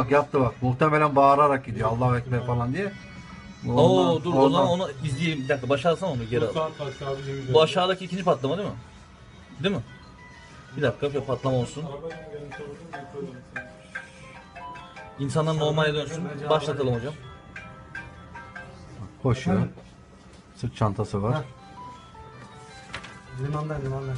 Bak yaptı bak. Muhtemelen bağırarak gidiyor. Allahu Ekber falan diye. Bu Oo ondan- dur o ondan- zaman onu izleyeyim. Bir dakika başa alsana onu geri al. Abi Bu aşağıdaki ikinci patlama değil mi? Değil mi? Bir dakika bir patlama olsun. İnsanlar normale dönsün. Başlatalım hocam. Koşuyor. Sırt çantası var. Limanda limanda.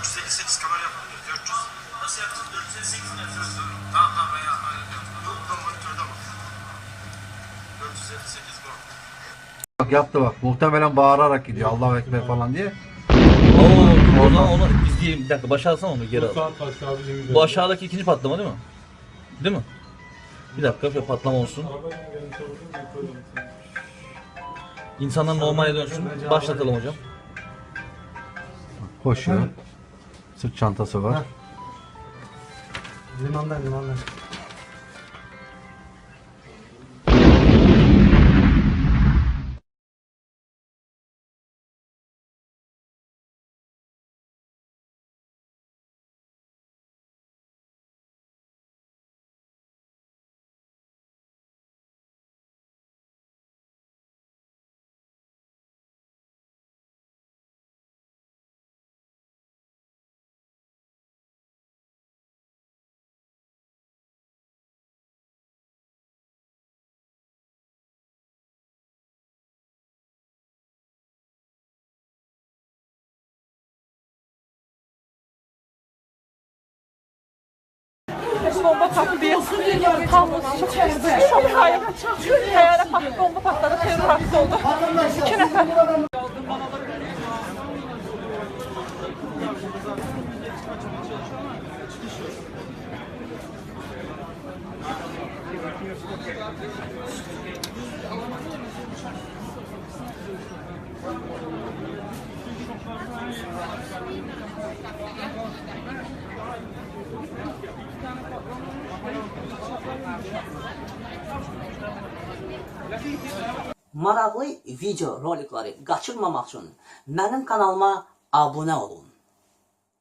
458 kamera yapabiliriz. 400. Nasıl yapacağız? 458 mi yapacağız? Tamam tamam Bak yaptı bak. Muhtemelen bağırarak gidiyor. Allahu Ekber falan diye. Oo o zaman onu izleyeyim. Bir dakika başa alsana onu geri al. Saat kaçtı abi Cengiz Bu aşağıdaki ikinci patlama değil mi? Değil mi? Bir dakika bir patlama olsun. İnsanlar normale dönsün. Başlatalım hocam. Koşuyor. Sırt çantası var. Limanda limanda. bomba patlıyor. Kayıp. Teyyare patladı, bomba patladı, terör aksi oldu. İki nefer. Maraqlı video rolikləri qaçırmamaq üçün mənim kanalıma abunə olun.